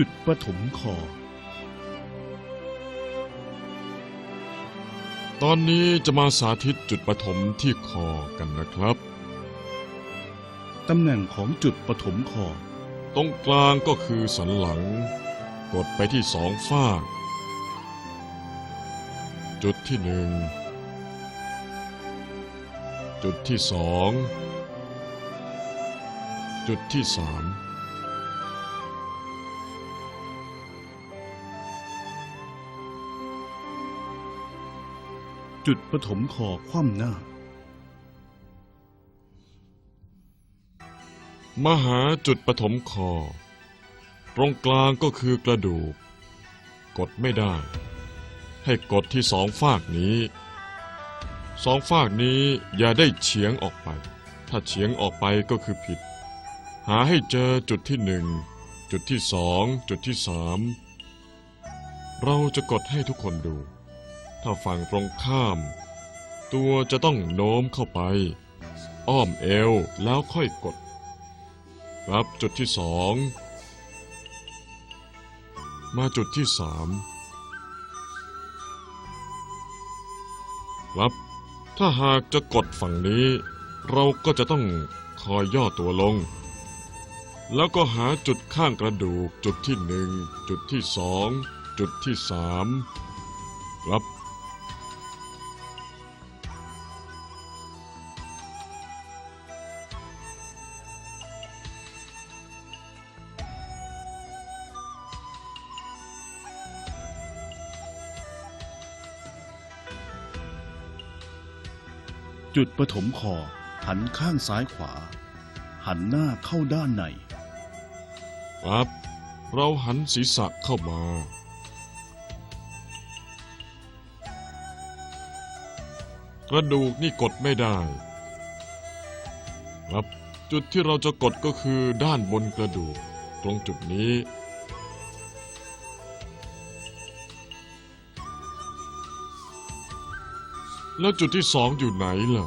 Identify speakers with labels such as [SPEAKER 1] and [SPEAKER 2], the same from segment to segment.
[SPEAKER 1] จุดปฐมคอ
[SPEAKER 2] ตอนนี้จะมาสาธิตจุดปฐมที่คอกันนะครับ
[SPEAKER 1] ตำแหน่งของจุดปฐมคอ
[SPEAKER 2] ตรงกลางก็คือสันหลัง กดไปที่สองฝ้ากจุดที่หนึ่ง จุดที่สอง จุดที่สาม
[SPEAKER 1] จุดปฐมคอคว่ำหน้า
[SPEAKER 2] มหาจุดปฐมคอ ตรงกลางก็คือกระดูก กดไม่ได้ ให้กดที่สองฝากนี้สองฝากนี้อย่าได้เฉียงออกไป ถ้าเฉียงออกไปก็คือผิด หาให้เจอจุดที่หนึ่ง จุดที่สอง จุดที่สาม เราจะกดให้ทุกคนดู ถ้าฝั่งตรงข้าม ตัวจะต้องโน้มเข้าไป อ้อมเอวแล้วค่อยกด รับจุดที่สอง มาจุดที่สามรับ ถ้าหากจะกดฝั่งนี้ เราก็จะต้องคอยย่อตัวลง แล้วก็หาจุดข้างกระดูกจุดที่หนึ่งจุดที่สองจุดที่สามรับ
[SPEAKER 1] จุดปฐมคอหันข้างซ้ายขวา หันหน้าเข้าด้านใน
[SPEAKER 2] ครับ เราหันศีรษะเข้ามา กระดูกนี่กดไม่ได้ ครับจุดที่เราจะกดก็คือด้านบนกระดูก ตรงจุดนี้ แล้วจุดที่สองอยู่ไหนล่ะ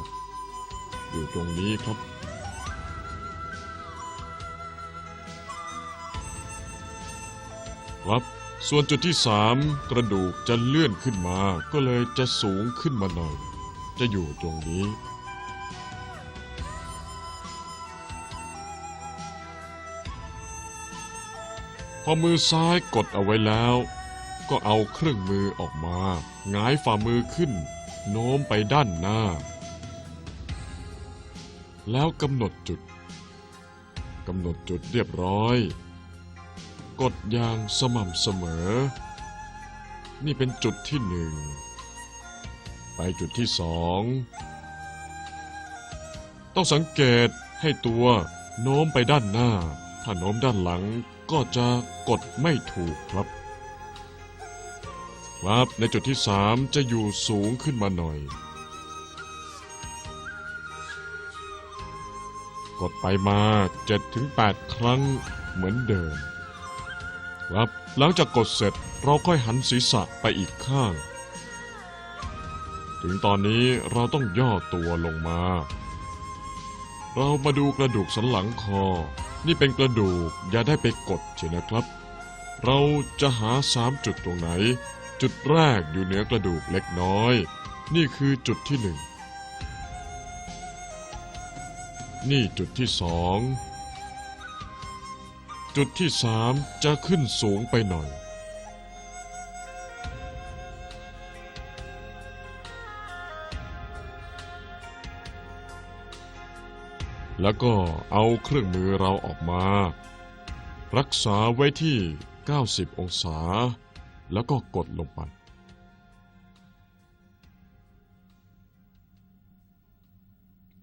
[SPEAKER 2] อยู่ตรงนี้ครับ ครับ ส่วนจุดที่สามกระดูกจะเลื่อนขึ้นมา ก็เลยจะสูงขึ้นมาหน่อย จะอยู่ตรงนี้ พอมือซ้ายกดเอาไว้แล้ว ก็เอาเครื่องมือออกมาหงายฝ่ามือขึ้น โน้มไปด้านหน้า แล้วกำหนดจุดกำหนดจุดเรียบร้อย กดอย่างสม่ำเสมอ นี่เป็นจุดที่หนึ่งไปจุดที่สองต้องสังเกตให้ตัวโน้มไปด้านหน้า ถ้าโน้มด้านหลังก็จะกดไม่ถูกครับ ครับ ในจุดที่สามจะอยู่สูงขึ้นมาหน่อย กดไปมา7-8ครั้งเหมือนเดิม ครับ หลังจากกดเสร็จเราค่อยหันศีรษะไปอีกข้าง ถึงตอนนี้เราต้องย่อตัวลงมา เรามาดูกระดูกสันหลังคอ นี่เป็นกระดูกอย่าได้ไปกดเชียนะครับ เราจะหาสามจุดตรงไหน จุดแรกอยู่เหนือกระดูกเล็กน้อย นี่คือจุดที่หนึ่ง นี่จุดที่สอง จุดที่สามจะขึ้นสูงไปหน่อย แล้วก็เอาเครื่องมือเราออกมา รักษาไว้ที่ 90 องศา แล้วก็กดลงไป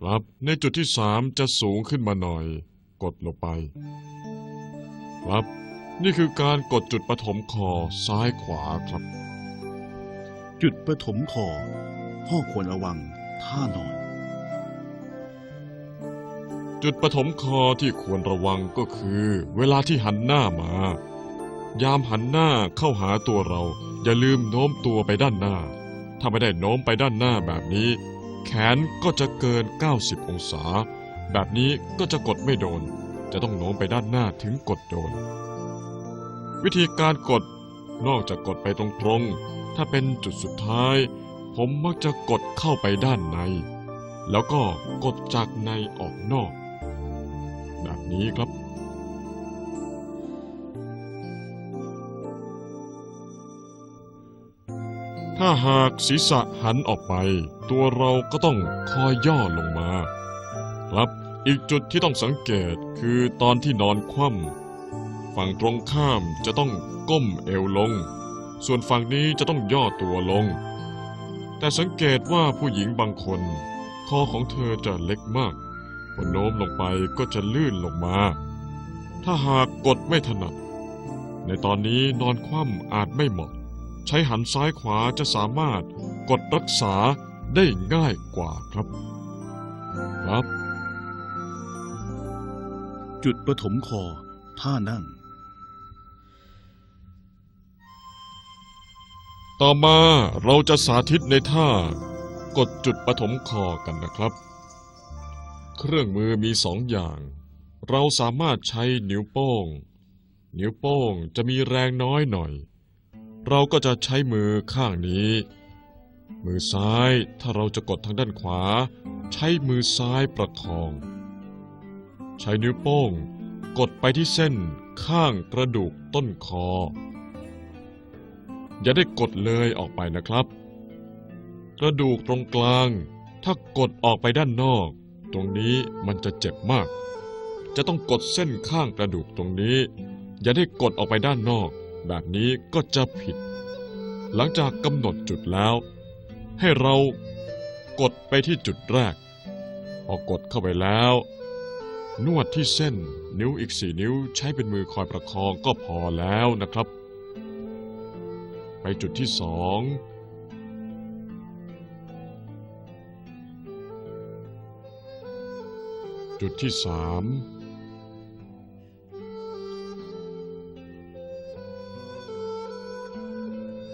[SPEAKER 2] ครับในจุดที่สามจะสูงขึ้นมาหน่อย กดลงไป ครับ นี่คือการกดจุดปฐมคอซ้ายขวาครับ
[SPEAKER 1] จุดปฐมคอพ่อควรระวังท่านอน
[SPEAKER 2] จุดปฐมคอที่ควรระวังก็คือ เวลาที่หันหน้ามา ยามหันหน้าเข้าหาตัวเรา อย่าลืมโน้มตัวไปด้านหน้า ถ้าไม่ได้โน้มไปด้านหน้าแบบนี้ แขนก็จะเกิน 90 องศา แบบนี้ก็จะกดไม่โดน จะต้องโน้มไปด้านหน้าถึงกดโดน วิธีการกดนอกจากกดไปตรงๆ ถ้าเป็นจุดสุดท้าย ผมมักจะกดเข้าไปด้านใน แล้วก็กดจากในออกนอก แบบนี้ครับ ถ้าหากศีรษะหันออกไป ตัวเราก็ต้องคอยย่อลงมา ครับอีกจุดที่ต้องสังเกตคือตอนที่นอนคว่ำฝั่งตรงข้ามจะต้องก้มเอวลง ส่วนฝั่งนี้จะต้องย่อตัวลง แต่สังเกตว่าผู้หญิงบางคนคอของเธอจะเล็กมากพอโน้มลงไปก็จะลื่นลงมา ถ้าหากกดไม่ถนัด ในตอนนี้นอนคว่ำอาจไม่เหมาะ ใช้หันซ้ายขวาจะสามารถกดรักษาได้ง่ายกว่าครับ ครับ
[SPEAKER 1] จุดปฐมคอ ท่านั่ง
[SPEAKER 2] ต่อมาเราจะสาธิตในท่ากดจุดปฐมคอกันนะครับ เครื่องมือมีสองอย่าง เราสามารถใช้นิ้วโป้ง นิ้วโป้งจะมีแรงน้อยหน่อย เราก็จะใช้มือข้างนี้ มือซ้ายถ้าเราจะกดทางด้านขวา ใช้มือซ้ายประคอง ใช้นิ้วโป้ง กดไปที่เส้นข้างกระดูกต้นคอ อย่าได้กดเลยออกไปนะครับ กระดูกตรงกลาง ถ้ากดออกไปด้านนอก ตรงนี้มันจะเจ็บมาก จะต้องกดเส้นข้างกระดูกตรงนี้ อย่าได้กดออกไปด้านนอก แบบนี้ก็จะผิด หลังจากกำหนดจุดแล้ว ให้เรากดไปที่จุดแรก พอกดเข้าไปแล้ว นวดที่เส้นนิ้วอีกสี่นิ้วใช้เป็นมือคอยประคองก็พอแล้วนะครับ ไปจุดที่สองจุดที่สาม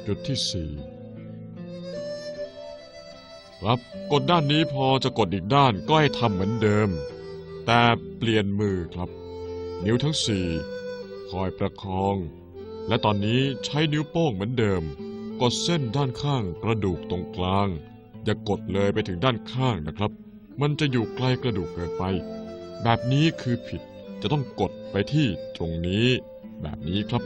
[SPEAKER 2] จุดที่สี่ครับกดด้านนี้พอจะกดอีกด้านก็ให้ทำเหมือนเดิม แต่เปลี่ยนมือครับ นิ้วทั้งสี่คอยประคอง และตอนนี้ใช้นิ้วโป้งเหมือนเดิม กดเส้นด้านข้างกระดูกตรงกลาง อย่ากดเลยไปถึงด้านข้างนะครับ มันจะอยู่ไกลกระดูกเกินไป แบบนี้คือผิดจะต้องกดไปที่ตรงนี้ แบบนี้ครับ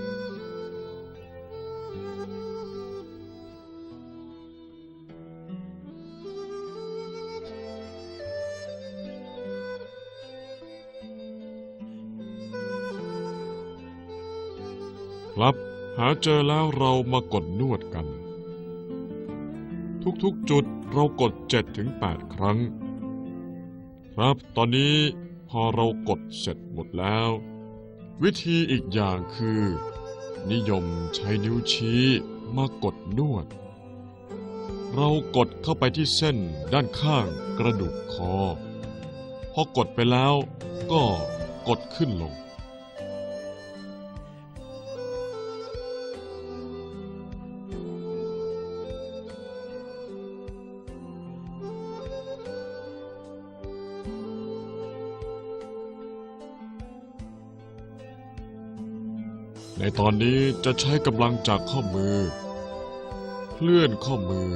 [SPEAKER 2] หาเจอแล้วเรามากดนวดกัน ทุกๆจุดเรากด7ถึง8ครั้ง ครับตอนนี้พอเรากดเสร็จหมดแล้ว วิธีอีกอย่างคือ นิยมใช้นิ้วชี้มากดนวด เรากดเข้าไปที่เส้นด้านข้างกระดูกคอ พอกดไปแล้วก็กดขึ้นลง ในตอนนี้จะใช้กำลังจากข้อมือ เคลื่อนข้อมือ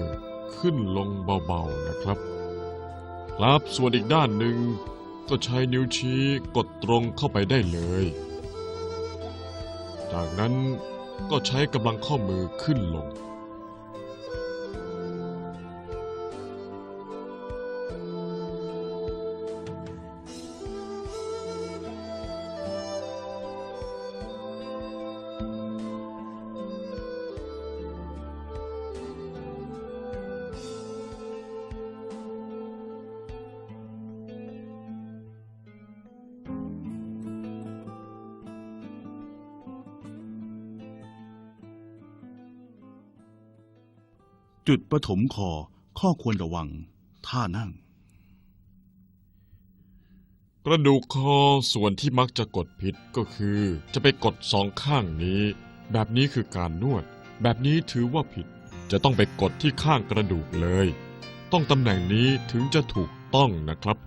[SPEAKER 2] ขึ้นลงเบาๆนะครับ ครับส่วนอีกด้านหนึ่งก็ใช้นิ้วชี้กดตรงเข้าไปได้เลย จากนั้นก็ใช้กำลังข้อมือขึ้นลง
[SPEAKER 1] จุดปฐมคอข้อควรระวัง ท่านั่ง
[SPEAKER 2] กระดูกคอส่วนที่มักจะกดผิดก็คือ จะไปกดสองข้างนี้ แบบนี้คือการนวด แบบนี้ถือว่าผิด จะต้องไปกดที่ข้างกระดูกเลย ต้องตำแหน่งนี้ถึงจะถูกต้องนะครับ